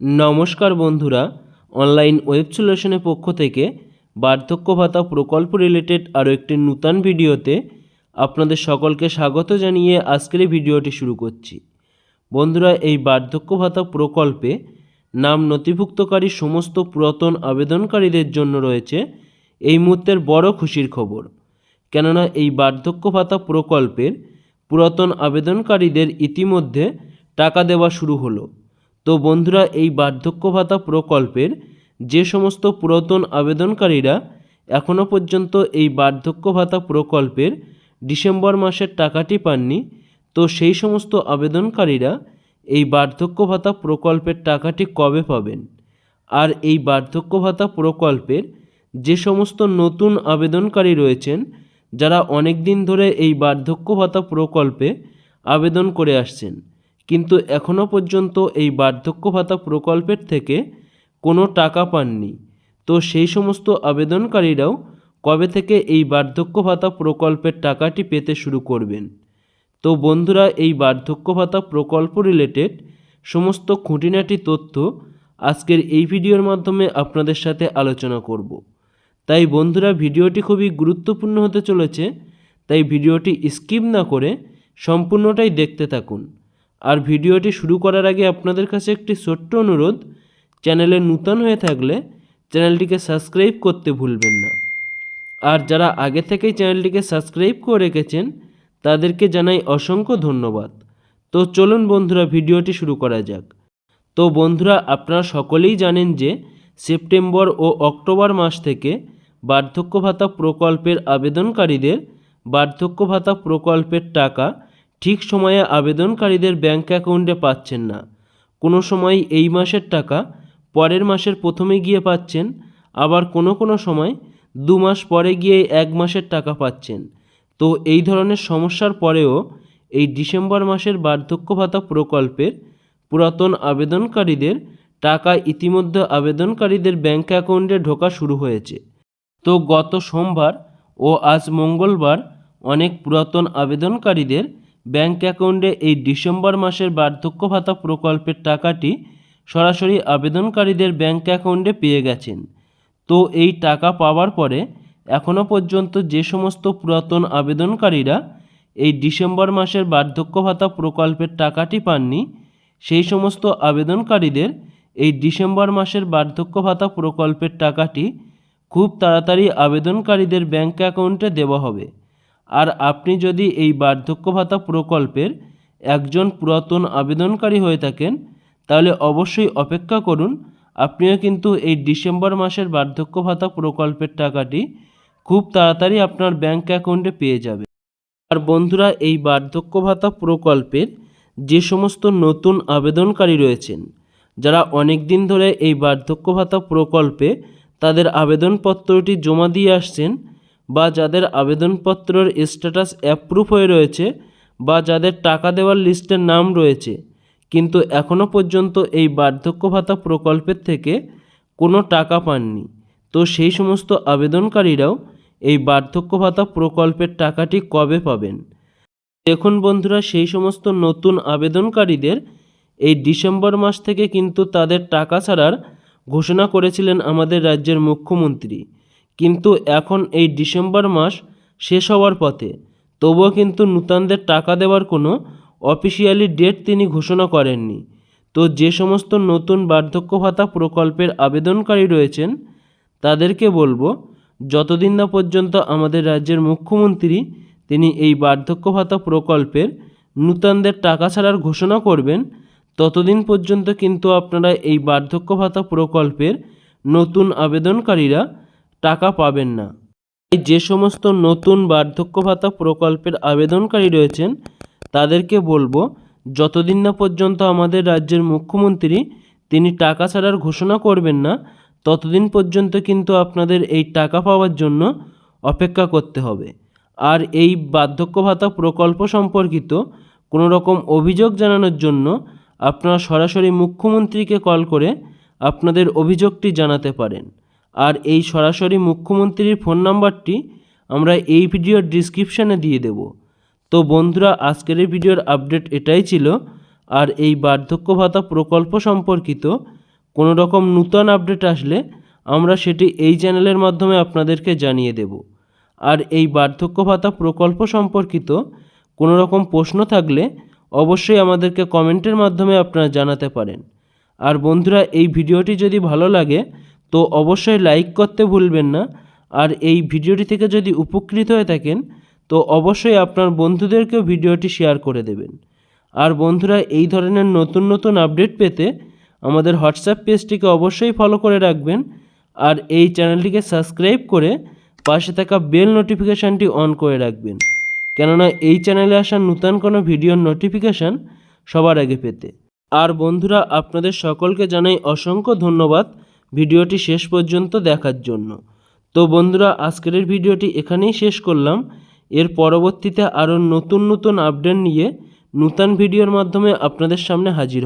নমস্কার বন্ধুরা online web সলিউশনের পক্ষ থেকে বার্ধক্য ভাতা প্রকল্প রিলেটেড আরও একটি নূতন ভিডিওতে আপনাদের সকলকে স্বাগত জানিয়ে আজকের এই ভিডিওটি শুরু করছি। বন্ধুরা, এই বার্ধক্য ভাতা প্রকল্পে নাম নথিভুক্তকারী সমস্ত পুরাতন আবেদনকারীদের জন্য রয়েছে এই মুহূর্তের বড় খুশির খবর। কেননা, এই বার্ধক্য ভাতা প্রকল্পের পুরাতন আবেদনকারীদের ইতিমধ্যে টাকা দেওয়া শুরু হলো। তো বন্ধুরা, এই বার্ধক্য ভাতা প্রকল্পের যে সমস্ত পুরাতন আবেদনকারীরা এখনও পর্যন্ত এই বার্ধক্য ভাতা প্রকল্পের ডিসেম্বর মাসের টাকাটি পাননি, তো সেই সমস্ত আবেদনকারীরা এই বার্ধক্য ভাতা প্রকল্পের টাকাটি কবে পাবেন? আর এই বার্ধক্য ভাতা প্রকল্পের যে সমস্ত নতুন আবেদনকারী রয়েছেন, যারা অনেক দিন ধরে এই বার্ধক্য ভাতা প্রকল্পে আবেদন করে আসছেন কিন্তু এখনও পর্যন্ত এই বার্ধক্য ভাতা প্রকল্পের থেকে কোনো টাকা পাননি। তো সেই সমস্ত আবেদনকারীরাও কবে থেকে এই বার্ধক্য ভাতা প্রকল্পের টাকাটি পেতে শুরু করবেন? তো বন্ধুরা, এই বার্ধক্য ভাতা প্রকল্প রিলেটেড সমস্ত খুঁটিনাটি তথ্য আজকের এই ভিডিওর মাধ্যমে আপনাদের সাথে আলোচনা করব। তাই বন্ধুরা, ভিডিওটি খুবই গুরুত্বপূর্ণ হতে চলেছে, তাই ভিডিওটি স্কিপ না করে সম্পূর্ণটাই দেখতে থাকুন। আর ভিডিওটি শুরু করার আগে আপনাদের কাছে একটি ছোট্ট অনুরোধ, চ্যানেলে নূতন হয়ে থাকলে চ্যানেলটিকে সাবস্ক্রাইব করতে ভুলবেন না। আর যারা আগে থেকেই চ্যানেলটিকে সাবস্ক্রাইব করে রেখেছেন, তাদেরকে জানাই অসংখ্য ধন্যবাদ। তো চলুন বন্ধুরা, ভিডিওটি শুরু করা যাক। তো বন্ধুরা, আপনারা সকলেই জানেন যে সেপ্টেম্বর ও অক্টোবর মাস থেকে বার্ধক্য ভাতা প্রকল্পের আবেদনকারীদের বার্ধক্য ভাতা প্রকল্পের টাকা ঠিক সময়ে আবেদনকারীদের ব্যাঙ্ক অ্যাকাউন্টে পাচ্ছেন না। কোনো সময় এই মাসের টাকা, পরের মাসের প্রথমে গিয়ে পাচ্ছেন, আবার কোনো কোনো সময় দু মাস পরে গিয়ে এক মাসের টাকা পাচ্ছেন। তো এই ধরনের সমস্যার পরেও এই ডিসেম্বর মাসের বার্ধক্য ভাতা প্রকল্পের পুরাতন আবেদনকারীদের টাকা ইতিমধ্যে আবেদনকারীদের ব্যাঙ্ক অ্যাকাউন্টে ঢোকা শুরু হয়েছে। তো গত সোমবার ও আজ মঙ্গলবার অনেক পুরাতন আবেদনকারীদের ব্যাংক অ্যাকাউন্টে এই ডিসেম্বর মাসের বার্ধক্য ভাতা প্রকল্পের টাকাটি সরাসরি আবেদনকারীদের ব্যাংক অ্যাকাউন্টে পেয়ে গেছেন। তো এই টাকা পাওয়ার পরে এখনও পর্যন্ত যে সমস্ত পুরাতন আবেদনকারীরা এই ডিসেম্বর মাসের বার্ধক্য ভাতা প্রকল্পের টাকাটি পাননি, সেই সমস্ত আবেদনকারীদের এই ডিসেম্বর মাসের বার্ধক্য ভাতা প্রকল্পের টাকাটি খুব তাড়াতাড়ি আবেদনকারীদের ব্যাংক অ্যাকাউন্টে দেওয়া হবে। আর আপনি যদি এই বার্ধক্য ভাতা প্রকল্পের একজন পুরাতন আবেদনকারী হয়ে থাকেন, তাহলে অবশ্যই অপেক্ষা করুন। আপনিও কিন্তু এই ডিসেম্বর মাসের বার্ধক্য ভাতা প্রকল্পের টাকাটি খুব তাড়াতাড়ি আপনার ব্যাংক অ্যাকাউন্টে পেয়ে যাবে। আর বন্ধুরা, এই বার্ধক্য ভাতা প্রকল্পের যে সমস্ত নতুন আবেদনকারী রয়েছেন, যারা অনেক দিন ধরে এই বার্ধক্য ভাতা প্রকল্পে তাদের আবেদনপত্রটি জমা দিয়ে আসছেন বা যাদের আবেদনপত্রের স্ট্যাটাস অ্যাপ্রুভ হয়ে রয়েছে বা যাদের টাকা দেওয়ার লিস্টের নাম রয়েছে, কিন্তু এখনও পর্যন্ত এই বার্ধক্য ভাতা প্রকল্পের থেকে কোনো টাকা পাননি। তো সেই সমস্ত আবেদনকারীরাও এই বার্ধক্য ভাতা প্রকল্পের টাকাটি কবে পাবেন? দেখুন বন্ধুরা, সেই সমস্ত নতুন আবেদনকারীদের এই ডিসেম্বর মাস থেকে কিন্তু তাদের টাকা ছাড়ার ঘোষণা করেছিলেন আমাদের রাজ্যের মুখ্যমন্ত্রী। কিন্তু এখন এই ডিসেম্বর মাস শেষ হওয়ার পথে। তবুও কিন্তু নূতনদের টাকা দেওয়ার কোনো অফিসিয়ালি ডেট তিনি ঘোষণা করেননি। তো যে সমস্ত নতুন বার্ধক্য ভাতা প্রকল্পের আবেদনকারী রয়েছেন, তাদেরকে বলব, যতদিন না পর্যন্ত আমাদের রাজ্যের মুখ্যমন্ত্রী তিনি এই বার্ধক্য ভাতা প্রকল্পের নূতনদের টাকা ছাড়ার ঘোষণা করবেন, ততদিন পর্যন্ত কিন্তু আপনারা এই বার্ধক্য ভাতা প্রকল্পের নতুন আবেদনকারীরা টাকা পাবেন না। যে সমস্ত নতুন বার্ধক্য ভাতা প্রকল্পের আবেদনকারী রয়েছেন, তাদেরকে বলব, যতদিন না পর্যন্ত আমাদের রাজ্যের মুখ্যমন্ত্রী তিনি টাকা ছাড়ার ঘোষণা করবেন না, ততদিন পর্যন্ত কিন্তু আপনাদের এই টাকা পাওয়ার জন্য অপেক্ষা করতে হবে। আর এই বার্ধক্য ভাতা প্রকল্প সম্পর্কিত কোনো রকম অভিযোগ জানানোর জন্য আপনারা সরাসরি মুখ্যমন্ত্রীকে কল করে আপনাদের অভিযোগটি জানাতে পারেন। আর এই সরাসরি মুখ্যমন্ত্রীর ফোন নাম্বারটি আমরা এই ভিডিওর ডিসক্রিপশানে দিয়ে দেব। তো বন্ধুরা, আজকের এই ভিডিওর আপডেট এটাই ছিল। আর এই বার্ধক্য ভাতা প্রকল্প সম্পর্কিত কোনো রকম নূতন আপডেট আসলে আমরা সেটি এই চ্যানেলের মাধ্যমে আপনাদেরকে জানিয়ে দেব। আর এই বার্ধক্য ভাতা প্রকল্প সম্পর্কিত কোনো রকম প্রশ্ন থাকলে অবশ্যই আমাদেরকে কমেন্টের মাধ্যমে আপনারা জানাতে পারেন। আর বন্ধুরা, এই ভিডিওটি যদি ভালো লাগে তো অবশ্যই লাইক করতে ভুলবেন না। আর এই ভিডিওটি থেকে যদি উপকৃত হয়ে থাকেন, তো অবশ্যই আপনার বন্ধুদেরকেও ভিডিওটি শেয়ার করে দেবেন। আর বন্ধুরা, এই ধরনের নতুন নতুন আপডেট পেতে আমাদের হোয়াটসঅ্যাপ পেজটিকে অবশ্যই ফলো করে রাখবেন। আর এই চ্যানেলটিকে সাবস্ক্রাইব করে পাশে থাকা বেল নোটিফিকেশানটি অন করে রাখবেন। কেননা, এই চ্যানেলে আসা নূতন কোনো ভিডিওর নোটিফিকেশান সবার আগে পেতে। আর বন্ধুরা, আপনাদের সকলকে জানাই অসংখ্য ধন্যবাদ। ভিডিওটি শেষ পর্যন্ত দেখার জন্য। তো বন্ধুরা, আজকের ভিডিওটি এখানেই শেষ করলাম। এর পরবর্তীতে আরও নতুন নতুন আপডেট নিয়ে নূতন ভিডিওর মাধ্যমে আপনাদের সামনে হাজির